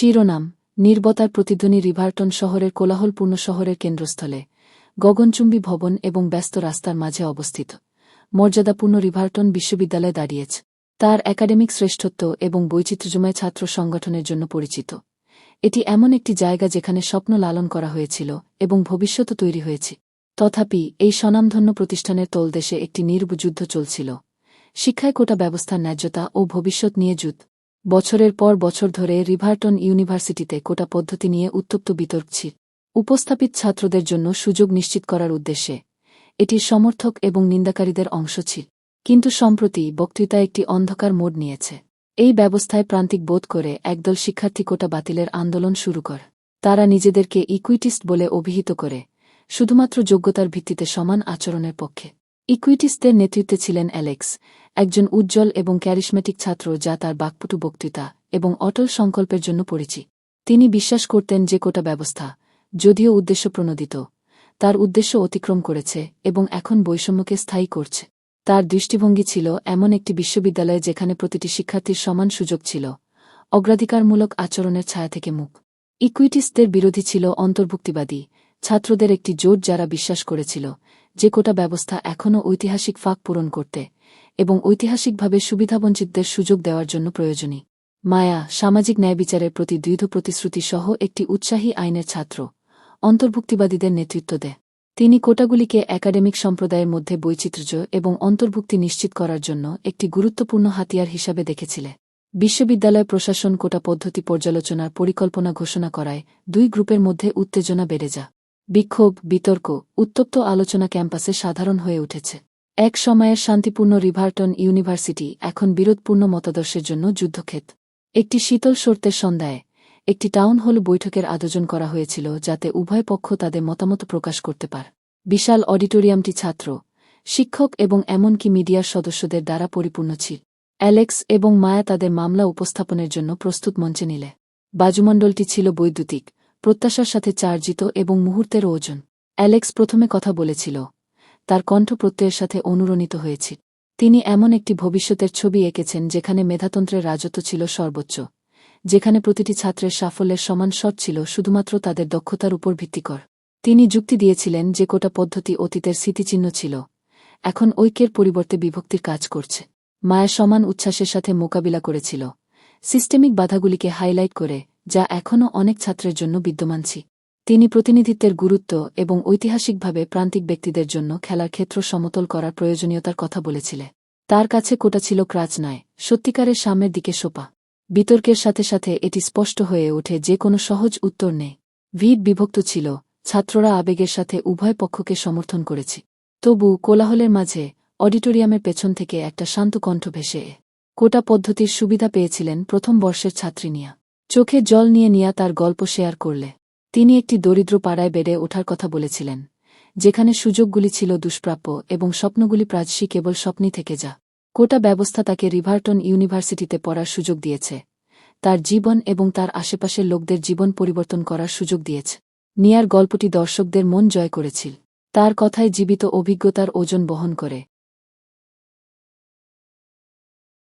শিরোনাম, নির্বতার প্রতিধ্বনি রিভারটন শহরের কোলাহলপূর্ণ শহরের কেন্দ্রস্থলে, গগনচুম্বী ভবন এবং ব্যস্ত রাস্তার মাঝে অবস্থিত। মর্যাদাপূর্ণ রিভারটন বিশ্ববিদ্যালয়ে দাঁড়িয়েছে। তার একাডেমিক শ্রেষ্ঠত্ব এবং বৈচিত্র্যময় ছাত্র সংগঠনের জন্য পরিচিত। এটি এমন একটি জায়গা যেখানে স্বপ্ন লালন করা হয়েছিল এবং ভবিষ্যৎ তৈরি হয়েছে। তথাপি এই স্বনামধন্য প্রতিষ্ঠানের তলদেশে একটি নির্ব যুদ্ধ চলছিল। শিক্ষায় কোটা ব্যবস্থার ন্যায্যতা ও ভবিষ্যৎ নিয়ে যুদ্ধ বছরের পর বছর ধরে রিভারটন ইউনিভার্সিটিতে কোটা পদ্ধতি নিয়ে উত্তপ্ত বিতর্ক ছিল উপস্থাপিত ছাত্রদের জন্য সুযোগ নিশ্চিত করার উদ্দেশ্যে। এটির সমর্থক এবং নিন্দাকারীদের অংশ ছিল কিন্তু সম্প্রতি বক্তৃতা একটি অন্ধকার মোড় নিয়েছে। এই ব্যবস্থায় প্রান্তিক বোধ করে একদল শিক্ষার্থী কোটা বাতিলের আন্দোলন শুরু কর। তারা নিজেদেরকে ইকুইটিস্ট বলে অভিহিত করে, শুধুমাত্র যোগ্যতার ভিত্তিতে সমান আচরণের পক্ষে। ইকুইটিস্টদের নেতৃত্বে ছিলেন অ্যালেক্স, একজন উজ্জ্বল এবং ক্যারিশমেটিক ছাত্র যা তার বাকপটু বক্তৃতা এবং অটল সংকল্পের জন্য পরিচিত তিনি বিশ্বাস করতেন যে কোটা ব্যবস্থা, যদিও উদ্দেশ্য প্রণোদিত, তার উদ্দেশ্য অতিক্রম করেছে এবং এখন বৈষম্যকে স্থায়ী করছে। তার দৃষ্টিভঙ্গি ছিল এমন একটি বিশ্ববিদ্যালয়ে যেখানে প্রতিটি শিক্ষার্থীর সমান সুযোগ ছিল, অগ্রাধিকারমূলক আচরণের ছায়া থেকে মুখ ইকুইটিসদের বিরোধী ছিল অন্তর্ভুক্তিবাদী, ছাত্রদের একটি জোট যারা বিশ্বাস করেছিল যে কোটা ব্যবস্থা এখনও ঐতিহাসিক ফাঁক পূরণ করতে এবং ঐতিহাসিকভাবে সুবিধাবঞ্চিতদের সুযোগ দেওয়ার জন্য প্রয়োজনী। মায়া সামাজিক ন্যায় বিচারের প্রতি দৃঢ় প্রতিশ্রুতি সহ একটি উৎসাহী আইনের ছাত্র, অন্তর্ভুক্তিবাদীদের নেতৃত্ব দেয়। তিনি কোটাগুলিকে একাডেমিক সম্প্রদায়ের মধ্যে বৈচিত্র্য এবং অন্তর্ভুক্তি নিশ্চিত করার জন্য একটি গুরুত্বপূর্ণ হাতিয়ার হিসাবে দেখেছিলে বিশ্ববিদ্যালয় প্রশাসন কোটা পদ্ধতি পর্যালোচনার পরিকল্পনা ঘোষণা করায় দুই গ্রুপের মধ্যে উত্তেজনা বেড়ে যা বিক্ষোভ, বিতর্ক, উত্তপ্ত আলোচনা ক্যাম্পাসে সাধারণ হয়ে উঠেছে। এক সময়ের শান্তিপূর্ণ রিভারটন ইউনিভার্সিটি এখন বিরোধপূর্ণ মতাদর্শের জন্য যুদ্ধক্ষেত। একটি শীতল শর্তের সন্ধ্যায় একটি টাউন হল বৈঠকের আয়োজন করা হয়েছিল যাতে উভয় পক্ষ তাদের মতামত প্রকাশ করতে পার। বিশাল অডিটোরিয়ামটি ছাত্র, শিক্ষক এবং এমনকি মিডিয়ার সদস্যদের দ্বারা পরিপূর্ণ ছিল। অ্যালেক্স এবং মায়া তাদের মামলা উপস্থাপনের জন্য প্রস্তুত মঞ্চে নিলে। বাজুমণ্ডলটি ছিল বৈদ্যুতিক প্রত্যাশার সাথে চার্জিত এবং মুহূর্তের ওজন। অ্যালেক্স প্রথমে কথা বলেছিল, তার কণ্ঠ প্রত্যয়ের সাথে অনুরণিত হয়েছিল তিনি এমন একটি ভবিষ্যতের ছবি এঁকেছেন যেখানে মেধাতন্ত্রের রাজত্ব ছিল সর্বোচ্চ, যেখানে প্রতিটি ছাত্রের সাফল্যের সমান শট ছিল শুধুমাত্র তাদের দক্ষতার উপর ভিত্তিকর তিনি যুক্তি দিয়েছিলেন যে কোটা পদ্ধতি অতীতের স্মৃতিচিহ্ন ছিল, এখন ঐক্যের পরিবর্তে বিভক্তির কাজ করছে। মায়া সমান উচ্ছ্বাসের সাথে মোকাবিলা করেছিল। সিস্টেমিক বাধাগুলিকে হাইলাইট করে যা এখনও অনেক ছাত্রের জন্য বিদ্যমান ছি। তিনি প্রতিনিধিত্বের গুরুত্ব এবং ঐতিহাসিকভাবে প্রান্তিক ব্যক্তিদের জন্য খেলার ক্ষেত্র সমতল করার প্রয়োজনীয়তার কথা বলেছিলে। তার কাছে কোটা ছিল ক্রাচ নয় সত্যিকারের সামনের দিকে সোপা। বিতর্কের সাথে সাথে এটি স্পষ্ট হয়ে ওঠে যে কোনো সহজ উত্তর নেই। ভিড় বিভক্ত ছিল, ছাত্ররা আবেগের সাথে উভয় পক্ষকে সমর্থন করেছি। তবু কোলাহলের মাঝে অডিটোরিয়ামের পেছন থেকে একটা শান্ত কণ্ঠ ভেসে কোটা পদ্ধতির সুবিধা পেয়েছিলেন প্রথম বর্ষের ছাত্রী নিয়া। চোখে জল নিয়ে নিয়া তার গল্প শেয়ার করলে। তিনি একটি দরিদ্র পাড়ায় বেড়ে ওঠার কথা বলেছিলেন, যেখানে সুযোগগুলি ছিল দুষ্প্রাপ্য এবং স্বপ্নগুলি প্রাজসী কেবল স্বপ্নই থেকে যা। কোটা ব্যবস্থা তাকে রিভারটন ইউনিভার্সিটিতে পড়ার সুযোগ দিয়েছে। তার জীবন এবং তার আশেপাশের লোকদের জীবন পরিবর্তন করার সুযোগ দিয়েছে। নিয়ার গল্পটি দর্শকদের মন জয় করেছিল। তার কথায় জীবিত অভিজ্ঞতার ওজন বহন করে।